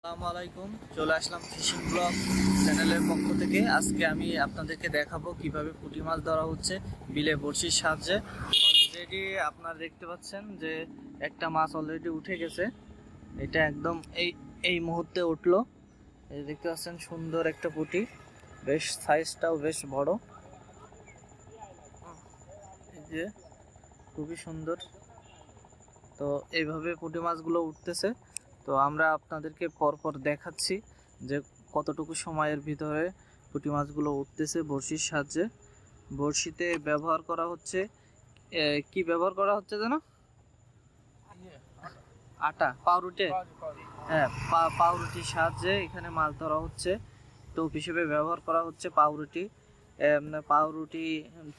আসসালামু আলাইকুম। চলে আসলাম ফিশিং ব্লগ চ্যানেলের পক্ষ থেকে। আজকে আমি আপনাদেরকে দেখাবো কীভাবে পুঁটি মাছ ধরা হচ্ছে বিলে বড়শির সাহায্যে। অলরেডি আপনারা দেখতে পাচ্ছেন যে একটা মাছ অলরেডি উঠে গেছে। এটা একদম এই এই মুহূর্তে উঠল। এই দেখতে পাচ্ছেন সুন্দর একটা পুঁটি। বেশ সাইজটাও বেশ বড়। এই যে, খুবই সুন্দর। তো এইভাবে পুঁটি মাছগুলো উঠতেছে। তো আমরা আপনাদেরকে পরপর দেখাচ্ছি যে কতটুকু সময়ের ভিতরে পুঁটি মাছগুলো উঠতেছে বড়শির সাহায্যে। বড়শিতে ব্যবহার করা হচ্ছে কি ব্যবহার করা হচ্ছে যেন? আটা, পাউরুটে। হ্যাঁ পাউরুটির সাহায্যে এখানে মাছ ধরা হচ্ছে। টোপ হিসেবে ব্যবহার করা হচ্ছে পাউরুটি। পাউরুটি,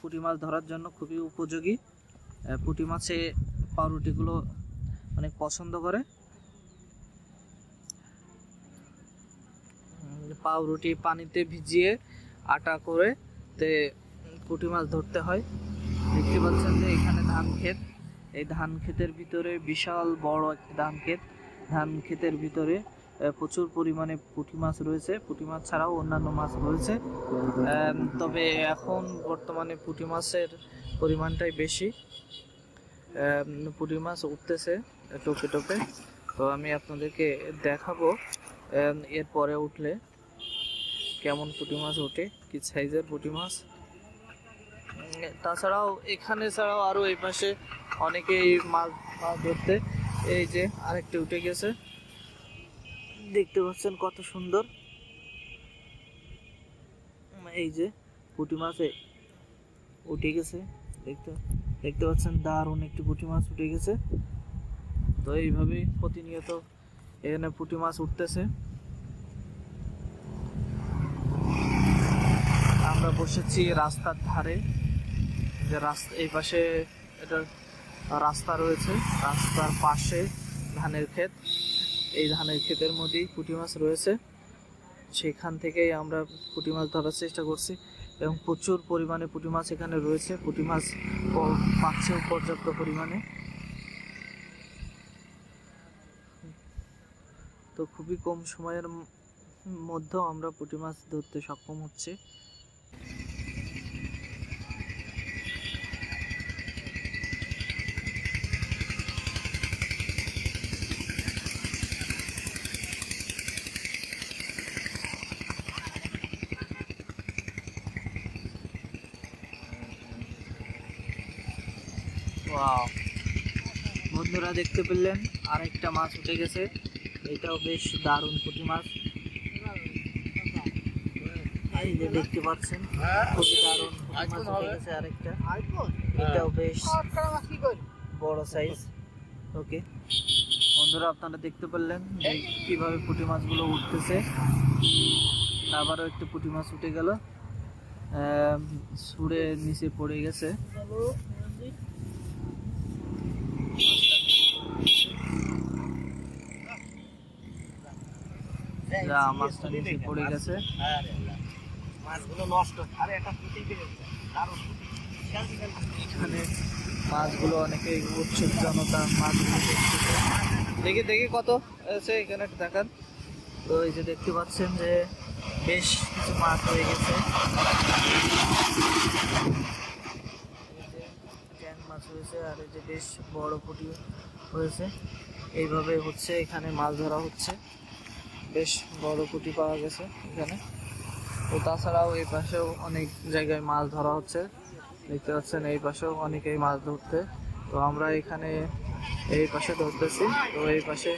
পুঁটি মাছ ধরার জন্য খুবই উপযোগী। পুঁটি মাছে পাউরুটিগুলো অনেক পছন্দ করে। পাউরুটি পানিতে ভিজিয়ে আটা করে তে পুঁটি মাছ ধরতে হয়। দেখতে পাচ্ছেন যে এখানে ধান ক্ষেত। এই ধান ক্ষেতের ভিতরে বিশাল বড় একটি ধান ক্ষেত। ধান ক্ষেতের ভিতরে প্রচুর পরিমাণে পুঁটি মাছ রয়েছে। পুঁটি মাছ ছাড়াও অন্যান্য মাছ রয়েছে। তবে এখন বর্তমানে পুঁটি মাছের পরিমাণটাই বেশি। পুঁটি মাছ উঠতেছে টোপে টোপে। তো আমি আপনাদেরকে দেখাবো এরপরে উঠলে কেমন পুঁটি মাছ ওঠে? কি সাইজের পুঁটি মাছ? তাছাড়াও এখানে ছাড়াও আরও এই পাশে অনেকেই মাছ ধরতে। এই যে আরেকটি উঠে গেছে। দেখতে পাচ্ছেন কত সুন্দর। এই যে পুঁটি মাছ উঠে গেছে। দেখতে দেখতে পাচ্ছেন দারুণ একটি পুঁটি মাছ উঠে গেছে। তো এইভাবেই প্রতিনিয়ত এখানে পুঁটি মাছ উঠতেছে। আমরা বসেছি রাস্তার ধারে। যে রাস্তা, এই পাশে এটা রাস্তা রয়েছে। রাস্তার পাশে ধানের ক্ষেত। এই ধানের ক্ষেতের মধ্যেই পুঁটি মাছ রয়েছে। সেখান থেকেই আমরা পুঁটি মাছ ধরার চেষ্টা করছি এবং প্রচুর পরিমাণে পুঁটি মাছ এখানে রয়েছে। পুঁটি মাছ পাচ্ছেও পর্যাপ্ত পরিমাণে। তো খুবই কম সময়ের মধ্যেও আমরা পুঁটি মাছ ধরতে সক্ষম হচ্ছি। বন্ধুরা দেখতে পেলেন, আরেকটা মাছ উঠে গেছে। এটাও বেশ দারুণ পুঁটি মাছ। দেখতে পাচ্ছেন এটাও বেশ বড় সাইজ ওকে বন্ধুরা, আপনারা দেখতে পারলেন কীভাবে পুঁটি মাছগুলো উঠতেছে। আবারও একটু পুঁটি মাছ উঠে গেল। সুরে নিচে পড়ে গেছে। যা মাছটা নিচে পড়ে গেছে। মাছগুলো নষ্ট। আরে একটা পুঁটি পেয়েছে এখানে মাছগুলো অনেকে উৎসুক জনতা মাছগুলো দেখি দেখি কত আছে এখানে একটু দেখান। তো এই যে দেখতে পাচ্ছেন যে বেশ কিছু মাছ হয়ে গেছে। মাছ হয়েছে আর এই যে বেশ বড় পুঁটি হয়েছে। এইভাবে হচ্ছে এখানে মাছ ধরা হচ্ছে। বেশ বড় পুঁটি পাওয়া গেছে এখানে। তো তাছাড়াও এই পাশেও অনেক জায়গায় মাছ ধরা হচ্ছে। দেখতে পাচ্ছেন এই পাশেও অনেকেই মাছ ধরতে। তো আমরা এখানে এই পাশে ধরতেছি। তো এই পাশে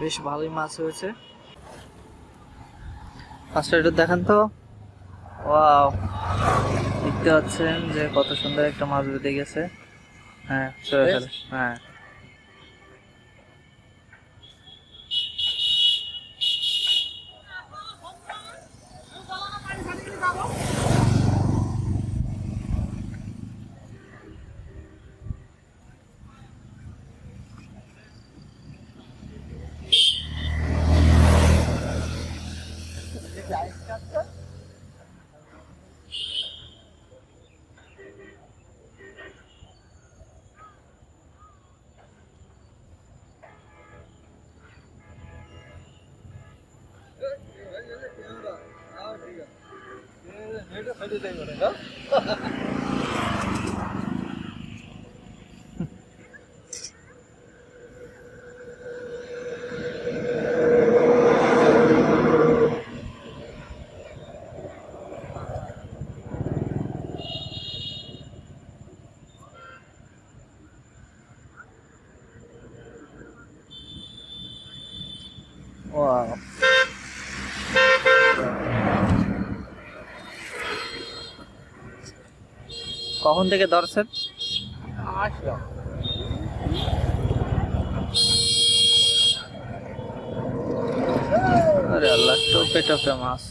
বেশ ভালোই মাছ হয়েছে। পাঁচটা একটু দেখান তো। ওয়াও। দেখতে পাচ্ছেন যে কত সুন্দর একটা মাছ বেঁধে গেছে। হ্যাঁ সরে ফেলে হ্যাঁ সাইডে যাই বলে না Wow. কখন থেকে ধরছেন? আরে আল্লাহ মাছ।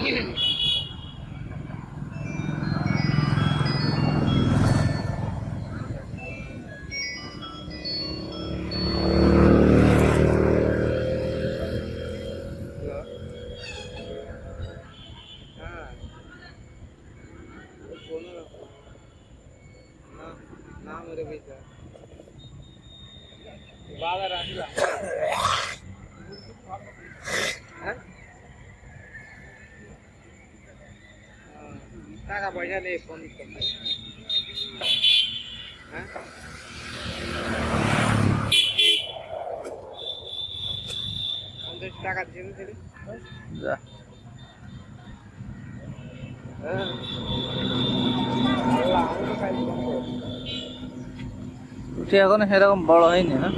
হ্যাঁ মেরে বেচা বাজার আসলাম টাকা পয়সা নেই, ফোন হ্যাঁ পঞ্চাশ টাকা ছিল ছিল যা হ্যাঁ আল্লাহ, আমি তো কাজ করব। পুঁটি এখন সেরকম বড় হয়নি না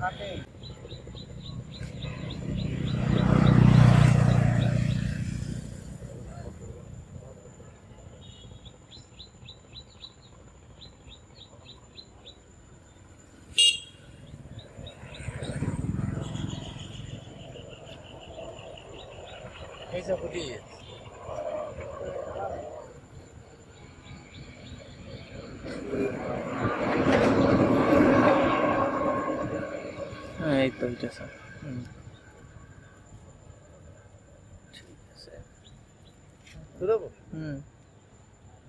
থাকে Camisa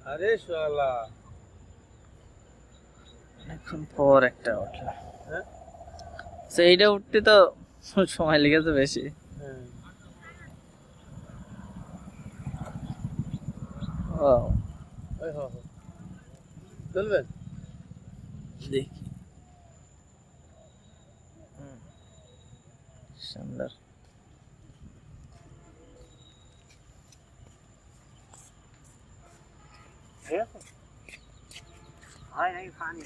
আরে শালা এখন পর একটা হ্যাঁ সেইটা উঠতে তো সময় লেগেছে বেশি হ্যাঁ ওই হো চলবেন দেখি হুম। সুন্দর হয় নাই পানি